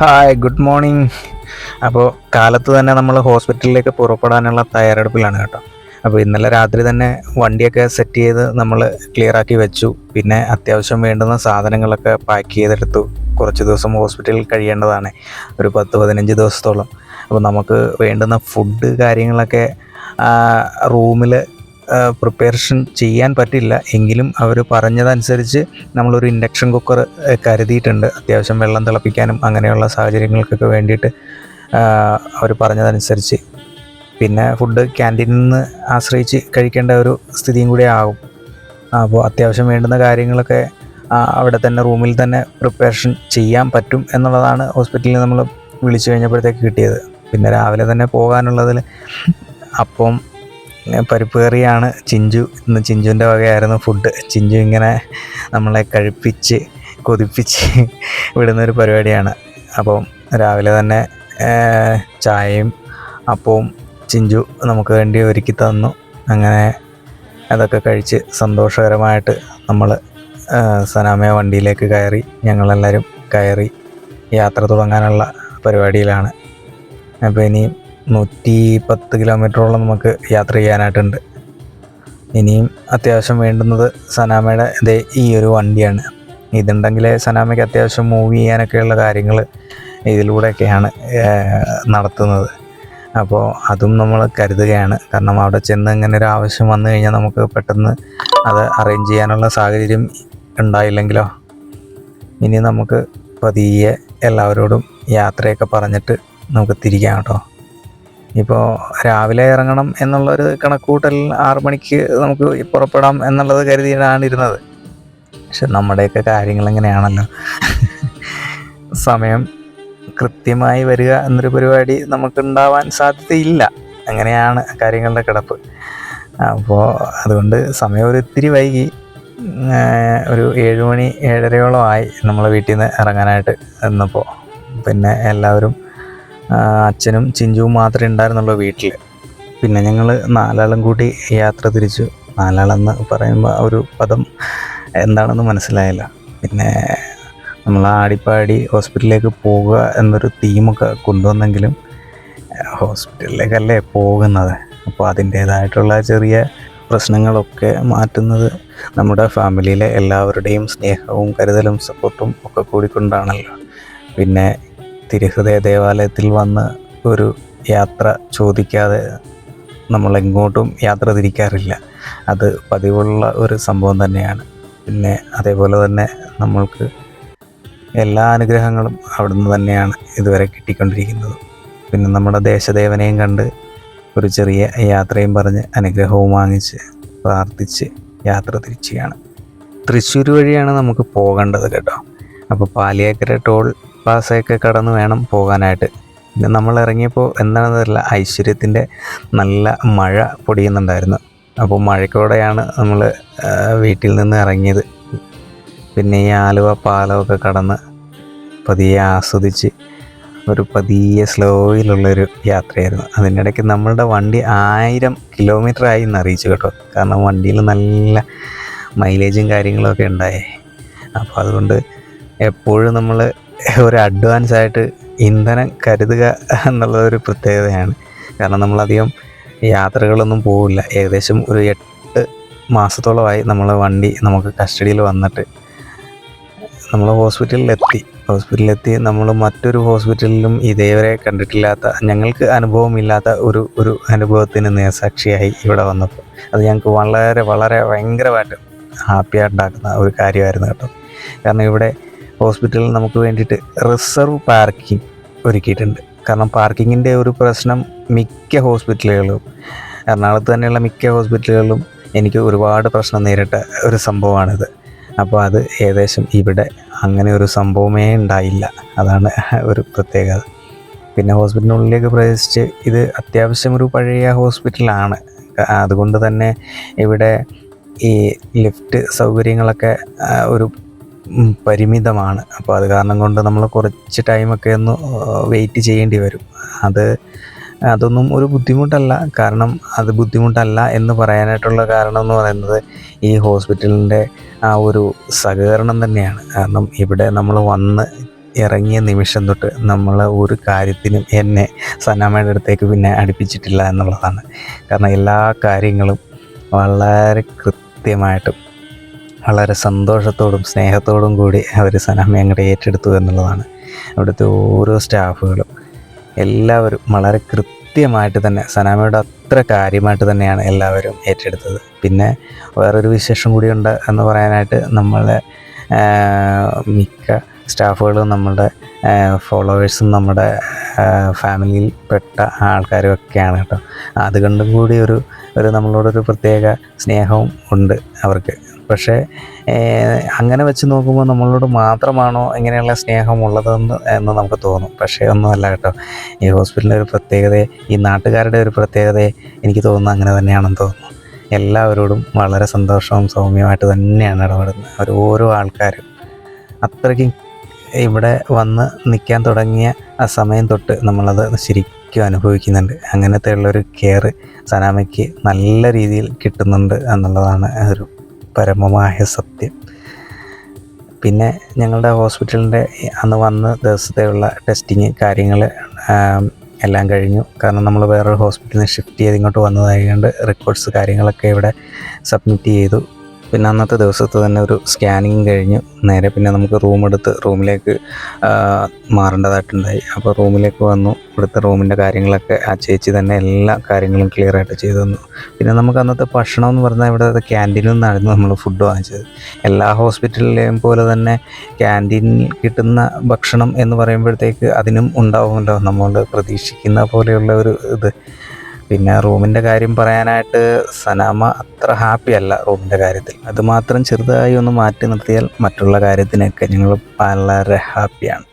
Hi good morning അപ്പോൾ കാലത്ത് തന്നെ നമ്മൾ ഹോസ്പിറ്റലിലേക്ക് പുറപ്പെടാനുള്ള തയ്യാറെടുപ്പിലാണ് കേട്ടോ. അപ്പോൾ ഇന്നലെ രാത്രി തന്നെ വണ്ടിയൊക്കെ സെറ്റ് ചെയ്ത് നമ്മൾ ക്ലിയർ ആക്കി വെച്ചു. പിന്നെ അത്യാവശ്യം വേണ്ടുന്ന സാധനങ്ങളൊക്കെ പാക്ക് ചെയ്തെടുത്തു. കുറച്ച് ദിവസം ഹോസ്പിറ്റലിൽ കഴിയേണ്ടതാണ്. ഒരു പത്ത് പതിനഞ്ച് ദിവസത്തോളം. അപ്പോൾ നമുക്ക് വേണ്ടുന്ന ഫുഡ് കാര്യങ്ങളൊക്കെ റൂമിൽ പ്രിപ്പറേഷൻ ചെയ്യാൻ പറ്റില്ല. എങ്കിലും അവർ പറഞ്ഞതനുസരിച്ച് നമ്മളൊരു ഇൻഡക്ഷൻ കുക്കർ കരുതിയിട്ടുണ്ട്. അത്യാവശ്യം വെള്ളം തിളപ്പിക്കാനും അങ്ങനെയുള്ള സാഹചര്യങ്ങൾക്കൊക്കെ വേണ്ടിയിട്ട് അവർ പറഞ്ഞതനുസരിച്ച്. പിന്നെ ഫുഡ് ക്യാന്റീനിൽ നിന്ന് ആശ്രയിച്ച് കഴിക്കേണ്ട ഒരു സ്ഥിതിയും കൂടി ആകും അപ്പോൾ അത്യാവശ്യം വേണ്ടുന്ന കാര്യങ്ങളൊക്കെ അവിടെ തന്നെ റൂമിൽ തന്നെ പ്രിപ്പറേഷൻ ചെയ്യാൻ പറ്റും എന്നുള്ളതാണ് ഹോസ്പിറ്റലിൽ നമ്മൾ വിളിച്ചു കഴിഞ്ഞപ്പോഴത്തേക്ക് കിട്ടിയത്. പിന്നെ രാവിലെ തന്നെ പോകാനുള്ളതിൽ അപ്പം പരിപ്പ് കറിയാണ് ചിഞ്ചു. ഇന്ന് ചിഞ്ചുവിന്റെ വകയായിരുന്നു ഫുഡ് ചിഞ്ചു ഇങ്ങനെ നമ്മളെ കഴിപ്പിച്ച് കൊതിപ്പിച്ച് വിടുന്നൊരു പരിപാടിയാണ്. അപ്പം രാവിലെ തന്നെ ചായയും അപ്പവും ചിഞ്ചു നമുക്ക് വേണ്ടി ഒരുക്കി തന്നു. അങ്ങനെ അതൊക്കെ കഴിച്ച് സന്തോഷകരമായിട്ട് നമ്മൾ സനാമയ വണ്ടിയിലേക്ക് കയറി ഞങ്ങളെല്ലാവരും കയറി യാത്ര തുടങ്ങാനുള്ള പരിപാടിയിലാണ്. അപ്പോൾ ഇനി നൂറ്റി പത്ത് കിലോമീറ്ററോളം നമുക്ക് യാത്ര ചെയ്യാനായിട്ടുണ്ട്. ഇനിയും അത്യാവശ്യം വേണ്ടുന്നത് സനാമയുടെ ഇതേ ഈ ഒരു വണ്ടിയാണ്. ഇതുണ്ടെങ്കിലേ സനാമയ്ക്ക് അത്യാവശ്യം മൂവ് ചെയ്യാനൊക്കെയുള്ള കാര്യങ്ങൾ ഇതിലൂടെയൊക്കെയാണ് നടത്തുന്നത്. അപ്പോൾ അതും നമ്മൾ കരുതുകയാണ്. കാരണം അവിടെ ചെന്ന് ഇങ്ങനെ ഒരു ആവശ്യം വന്നു കഴിഞ്ഞാൽ നമുക്ക് പെട്ടെന്ന് അത് അറേഞ്ച് ചെയ്യാനുള്ള സാഹചര്യം ഉണ്ടായില്ലെങ്കിലോ? ഇനി നമുക്ക് പതിയെ എല്ലാവരോടും യാത്രയൊക്കെ പറഞ്ഞിട്ട് നമുക്ക് തിരിക്കാം കേട്ടോ. ഇപ്പോൾ രാവിലെ ഇറങ്ങണം എന്നുള്ളൊരു കണക്കൂട്ടൽ ആറു മണിക്ക് നമുക്ക് പുറപ്പെടാം എന്നുള്ളത് കരുതിയിട്ടാണ് ഇരുന്നത്. പക്ഷെ നമ്മുടെയൊക്കെ കാര്യങ്ങൾ എങ്ങനെയാണല്ലോ സമയം കൃത്യമായി വരിക എന്നൊരു പരിപാടി നമുക്കുണ്ടാവാൻ സാധ്യതയില്ല. അങ്ങനെയാണ് കാര്യങ്ങളുടെ കിടപ്പ്. അപ്പോൾ അതുകൊണ്ട് സമയം ഒരു ഇത്തിരി വൈകി. ഒരു ഏഴ് മണി ഏഴരയോളം ആയി നമ്മളെ വീട്ടിൽ നിന്ന് ഇറങ്ങാനായിട്ട് എന്നപ്പോൾ പിന്നെ എല്ലാവരും അച്ഛനും ചിഞ്ചുവും മാത്രമേ ഉണ്ടായിരുന്നുള്ളൂ വീട്ടിൽ പിന്നെ ഞങ്ങൾ നാലാളും കൂടി യാത്ര തിരിച്ചു. നാലാളെന്ന് പറയുമ്പോൾ ആ ഒരു പദം എന്താണെന്ന് മനസ്സിലായില്ല. പിന്നെ നമ്മൾ ആടിപ്പാടി ഹോസ്പിറ്റലിലേക്ക് പോവുക എന്നൊരു തീമൊക്കെ കൊണ്ടുവന്നെങ്കിലും ഹോസ്പിറ്റലിലേക്കല്ലേ പോകുന്നത്? അപ്പോൾ അതിന്റേതായിട്ടുള്ള ചെറിയ പ്രശ്നങ്ങളൊക്കെ മാറ്റുന്നത് നമ്മുടെ ഫാമിലിയിലെ എല്ലാവരുടെയും സ്നേഹവും കരുതലും സപ്പോർട്ടും ഒക്കെ കൂടിക്കൊണ്ടാണല്ലോ. പിന്നെ തിരുഹൃദയ ദേവാലയത്തിൽ വന്ന് ഒരു യാത്ര ചോദിക്കാതെ നമ്മൾ എങ്ങോട്ടും യാത്ര തിരിക്കാറില്ല. അത് പതിവുള്ള ഒരു സംഭവം തന്നെയാണ്. പിന്നെ അതേപോലെ തന്നെ നമ്മൾക്ക് എല്ലാ അനുഗ്രഹങ്ങളും അവിടുന്ന് തന്നെയാണ് ഇതുവരെ കിട്ടിക്കൊണ്ടിരിക്കുന്നത്. പിന്നെ നമ്മുടെ ദേശദേവനെയും കണ്ട് ഒരു ചെറിയ യാത്രയും പറഞ്ഞ് അനുഗ്രഹവും വാങ്ങിച്ച് പ്രാർത്ഥിച്ച് യാത്ര തിരിച്ചുകയാണ് തൃശ്ശൂർ വഴിയാണ് നമുക്ക് പോകേണ്ടത് കേട്ടോ. അപ്പോൾ പാലിയേക്കര ടോൾ പ്ലാസയൊക്കെ കടന്ന് വേണം പോകാനായിട്ട്. നമ്മൾ ഇറങ്ങിയപ്പോൾ എന്താണെന്നറിയില്ല ഐശ്വര്യത്തിന്റെ നല്ല മഴ പൊടിയുന്നുണ്ടായിരുന്നു. അപ്പോൾ മഴയ്ക്കോടെയാണ് നമ്മൾ വീട്ടിൽ നിന്ന് ഇറങ്ങിയത്. പിന്നെ ഈ ആലുവ പാലമൊക്കെ കടന്ന് പതിയെ ആസ്വദിച്ച് ഒരു പതിയെ സ്ലോയിലുള്ളൊരു യാത്രയായിരുന്നു. അതിനിടയ്ക്ക് നമ്മളുടെ വണ്ടി ആയിരം കിലോമീറ്റർ ആയി എന്ന് അറിയിച്ചു കേട്ടോ. കാരണം വണ്ടിയിൽ നല്ല മൈലേജും കാര്യങ്ങളൊക്കെ ഉണ്ടായേ. അപ്പോൾ അതുകൊണ്ട് എപ്പോഴും നമ്മൾ ഒരു അഡ്വാൻസ് ആയിട്ട് ഇന്ധനം കരുതുക എന്നുള്ളതൊരു പ്രത്യേകതയാണ്. കാരണം നമ്മളധികം യാത്രകളൊന്നും പോവില്ല. ഏകദേശം ഒരു എട്ട് മാസത്തോളമായി നമ്മൾ വണ്ടി നമുക്ക് കസ്റ്റഡിയിൽ വന്നിട്ട് നമ്മൾ ഹോസ്പിറ്റലിലെത്തി. ഹോസ്പിറ്റലിലെത്തി നമ്മൾ മറ്റൊരു ഹോസ്പിറ്റലിലും ഇതേവരെ കണ്ടിട്ടില്ലാത്ത ഞങ്ങൾക്ക് അനുഭവമില്ലാത്ത ഒരു ഒരു അനുഭവത്തിന് നേസാക്ഷിയായി ഇവിടെ വന്നപ്പോൾ. അത് ഞങ്ങൾക്ക് വളരെ വളരെ ഭയങ്കരമായിട്ട് ഹാപ്പിയായിട്ടുണ്ടാക്കുന്ന ഒരു കാര്യമായിരുന്നു കേട്ടോ. കാരണം ഇവിടെ ഹോസ്പിറ്റലിൽ നമുക്ക് വേണ്ടിയിട്ട് റിസർവ് പാർക്കിംഗ് ഒരുക്കിയിട്ടുണ്ട്. കാരണം പാർക്കിങ്ങിന്റെ ഒരു പ്രശ്നം മിക്ക ഹോസ്പിറ്റലുകളും എറണാകുളത്ത് തന്നെയുള്ള മിക്ക ഹോസ്പിറ്റലുകളിലും എനിക്ക് ഒരുപാട് പ്രശ്നം നേരിട്ട ഒരു സംഭവമാണിത്. അപ്പോൾ അത് ഏകദേശം ഇവിടെ അങ്ങനെ ഒരു സംഭവമേ ഉണ്ടായില്ല. അതാണ് ഒരു പ്രത്യേകത. പിന്നെ ഹോസ്പിറ്റലിനുള്ളിലേക്ക് പ്രവേശിച്ച് ഇത് അത്യാവശ്യം ഒരു പഴയ ഹോസ്പിറ്റലാണ്. അതുകൊണ്ട് തന്നെ ഇവിടെ ഈ ലിഫ്റ്റ് സൗകര്യങ്ങളൊക്കെ ഒരു പരിമിതമാണ്. അപ്പോൾ അത് കാരണം കൊണ്ട് നമ്മൾ കുറച്ച് ടൈമൊക്കെ ഒന്ന് വെയിറ്റ് ചെയ്യേണ്ടി വരും. അത് അതൊന്നും ഒരു ബുദ്ധിമുട്ടല്ല. കാരണം അത് ബുദ്ധിമുട്ടല്ല എന്ന് പറയാനായിട്ടുള്ള കാരണം എന്ന് പറയുന്നത് ഈ ഹോസ്പിറ്റലിന്റെ ആ ഒരു സഹകരണം തന്നെയാണ്. കാരണം ഇവിടെ നമ്മൾ വന്ന് ഇറങ്ങിയ നിമിഷം തൊട്ട് നമ്മൾ ഒരു കാര്യത്തിനും എന്നെ സനാമയുടെ അടുത്തേക്ക് പിന്നെ അടുപ്പിച്ചിട്ടില്ല എന്നുള്ളതാണ്. കാരണം എല്ലാ കാര്യങ്ങളും വളരെ കൃത്യമായിട്ടും വളരെ സന്തോഷത്തോടും സ്നേഹത്തോടും കൂടി അവർ സനാമയെ അങ്ങോട്ട് ഏറ്റെടുത്തു എന്നുള്ളതാണ് അവിടുത്തെ ഓരോ സ്റ്റാഫുകളും. എല്ലാവരും വളരെ കൃത്യമായിട്ട് തന്നെ സനാമയുടെ അത്ര കാര്യമായിട്ട് തന്നെയാണ് എല്ലാവരും ഏറ്റെടുത്തത്. പിന്നെ വേറൊരു വിശേഷം കൂടിയുണ്ട് എന്ന് പറയാനായിട്ട് നമ്മളെ മിക്ക സ്റ്റാഫുകളും നമ്മുടെ ഫോളോവേഴ്സും നമ്മുടെ ഫാമിലിയിൽ പെട്ട ആൾക്കാരും ഒക്കെയാണ് കേട്ടോ. അതുകൊണ്ടും കൂടി ഒരു ഒരു നമ്മളോടൊരു പ്രത്യേക സ്നേഹവും ഉണ്ട് അവർക്ക്. പക്ഷേ അങ്ങനെ വെച്ച് നോക്കുമ്പോൾ നമ്മളോട് മാത്രമാണോ ഇങ്ങനെയുള്ള സ്നേഹമുള്ളതെന്ന് എന്ന് നമുക്ക് തോന്നും. പക്ഷേ ഒന്നുമല്ല കേട്ടോ. ഈ ഹോസ്പിറ്റലിന്റെ ഒരു പ്രത്യേകതയെ ഈ നാട്ടുകാരുടെ ഒരു പ്രത്യേകത എനിക്ക് തോന്നുന്നു അങ്ങനെ തന്നെയാണെന്ന് തോന്നുന്നു. എല്ലാവരോടും വളരെ സന്തോഷവും സൗമ്യമായിട്ട് തന്നെയാണ് ഇടപെടുന്നത്. അവർ ഓരോ ആൾക്കാരും അത്രയ്ക്കും ഇവിടെ വന്ന് നിൽക്കാൻ തുടങ്ങിയ ആ സമയം തൊട്ട് നമ്മളത് ശരിക്കും അനുഭവിക്കുന്നുണ്ട്. അങ്ങനത്തെ ഉള്ളൊരു കെയർ സനാമയ്ക്ക് നല്ല രീതിയിൽ കിട്ടുന്നുണ്ട് എന്നുള്ളതാണ് ഒരു പരമമായ സത്യം. പിന്നെ ഞങ്ങളുടെ ഹോസ്പിറ്റലിന്റെ അന്ന് വന്ന ദിവസത്തെയുള്ള ടെസ്റ്റിങ് കാര്യങ്ങൾ എല്ലാം കഴിഞ്ഞു. കാരണം നമ്മൾ വേറൊരു ഹോസ്പിറ്റലിൽ നിന്ന് ഷിഫ്റ്റ് ചെയ്ത് ഇങ്ങോട്ട് വന്നതായതുകൊണ്ട് റെക്കോർഡ്സ് കാര്യങ്ങളൊക്കെ ഇവിടെ സബ്മിറ്റ് ചെയ്തു. പിന്നെ അന്നത്തെ ദിവസത്തെ തന്നെ ഒരു സ്കാനിങ് കഴിഞ്ഞു നേരെ പിന്നെ നമുക്ക് റൂം എടുത്ത് റൂമിലേക്ക് മാറേണ്ടതായിട്ടുണ്ടായി. അപ്പോൾ റൂമിലേക്ക് വന്നു. ഇവിടുത്തെ റൂമിന്റെ കാര്യങ്ങളൊക്കെ ആ ചേച്ചി തന്നെ എല്ലാ കാര്യങ്ങളും ക്ലിയർ ആയിട്ട് ചെയ്തു തന്നു. പിന്നെ നമുക്ക് അന്നത്തെ ഭക്ഷണം എന്ന് പറഞ്ഞാൽ ഇവിടെ ക്യാന്റീനിൽ നിന്നായിരുന്നു നമ്മൾ ഫുഡ് വാങ്ങിച്ചത്. എല്ലാ ഹോസ്പിറ്റലിലെയും പോലെ തന്നെ ക്യാന്റീനിൽ കിട്ടുന്ന ഭക്ഷണം എന്ന് പറയുമ്പോഴത്തേക്ക് അതിനും ഉണ്ടാവുമല്ലോ. നമ്മൾ പ്രതീക്ഷിക്കുന്ന പോലെയുള്ള ഒരു ഇത്. പിന്നെ റൂമിന്റെ കാര്യം പറയാനായിട്ട് സനാമ അത്ര ഹാപ്പി അല്ല റൂമിന്റെ കാര്യത്തിൽ. അതുമാത്രം ചെറുതായി ഒന്ന് മാറ്റി നിർത്തിയാൽ മറ്റുള്ള കാര്യത്തിനൊക്കെ ഞങ്ങൾ വളരെ ഹാപ്പിയാണ്